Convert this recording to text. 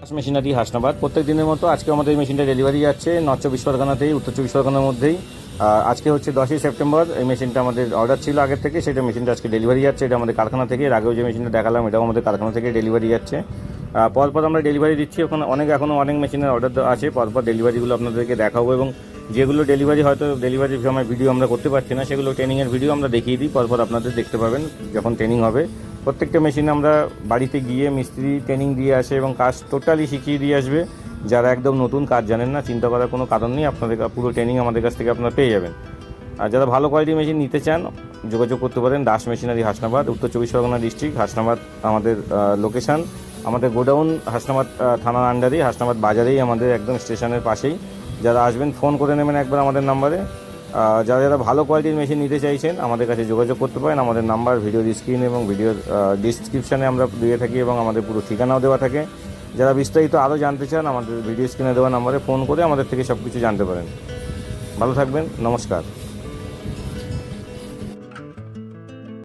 হাঁস মেশিনারি হাসনাবাদ প্রত্যেক দিনের মতো আজকে আমাদের এই মেশিনটা ডেলিভারি যাচ্ছে। নর্থ চব্বিশ পরগনাতেই, উত্তর চব্বিশ পরগনার মধ্যেই। আজকে হচ্ছে দশই সেপ্টেম্বর। এই মেশিনটা আমাদের অর্ডার ছিল আগের থেকে। সেটা মেশিনটা আজকে ডেলিভারি যাচ্ছে। এটা আমাদের কারখানা থেকে। এর আগেও যে মেশিনটা দেখালাম, এটাও আমাদের কারখানা থেকে ডেলিভারি যাচ্ছে। পরপর আমরা ডেলিভারি দিচ্ছি। ওখানে অনেক এখনও অনেক মেশিনের অর্ডার আছে। পরপর ডেলিভারিগুলো আপনাদেরকে দেখাবো এবং যেগুলো ডেলিভারি হয়তো ডেলিভারির সময় ভিডিও আমরা করতে পারছি না, সেগুলো ট্রেনিংয়ের ভিডিও আমরা দেখিয়ে দিই। পরপর আপনাদের দেখতে পাবেন যখন ট্রেনিং হবে। প্রত্যেকটা মেশিন আমরা বাড়িতে গিয়ে মিস্ত্রি ট্রেনিং দিয়ে আসে এবং কাজ টোটালি শিখিয়ে দিয়ে আসবে। যারা একদম নতুন কাজ জানেন না, চিন্তা করার কোনো কারণ নেই, আপনাদের পুরো ট্রেনিং আমাদের কাছ থেকে আপনারা পেয়ে যাবেন। আর যারা ভালো কোয়ালিটির মেশিন নিতে চান, যোগাযোগ করতে পারেন দাস মেশিনারি হাসনাবাদ, উত্তর চব্বিশ পরগনা ডিস্ট্রিক্ট হাসনাবাদ আমাদের লোকেশান আমাদের গোডাউন, হাসনাবাদ থানার আন্ডারেই হাসনাবাদ বাজারেই আমাদের একদম স্টেশনের পাশেই। যারা আসবেন ফোন করে নেবেন একবার আমাদের নাম্বারে যারা যারা ভালো কোয়ালিটির মেশিন নিতে চাইছেন, আমাদের কাছে যোগাযোগ করতে পারেন। আমাদের নাম্বার ভিডিও স্ক্রিন এবং ভিডিও ডিসক্রিপশানে আমরা দিয়ে থাকি এবং আমাদের পুরো ঠিকানাও দেওয়া থাকে। যারা বিস্তারিত আরও জানতে চান, আমাদের ভিডিও স্ক্রিনে দেওয়া নাম্বারে ফোন করে আমাদের থেকে সব কিছু জানতে পারেন। ভালো থাকবেন, নমস্কার।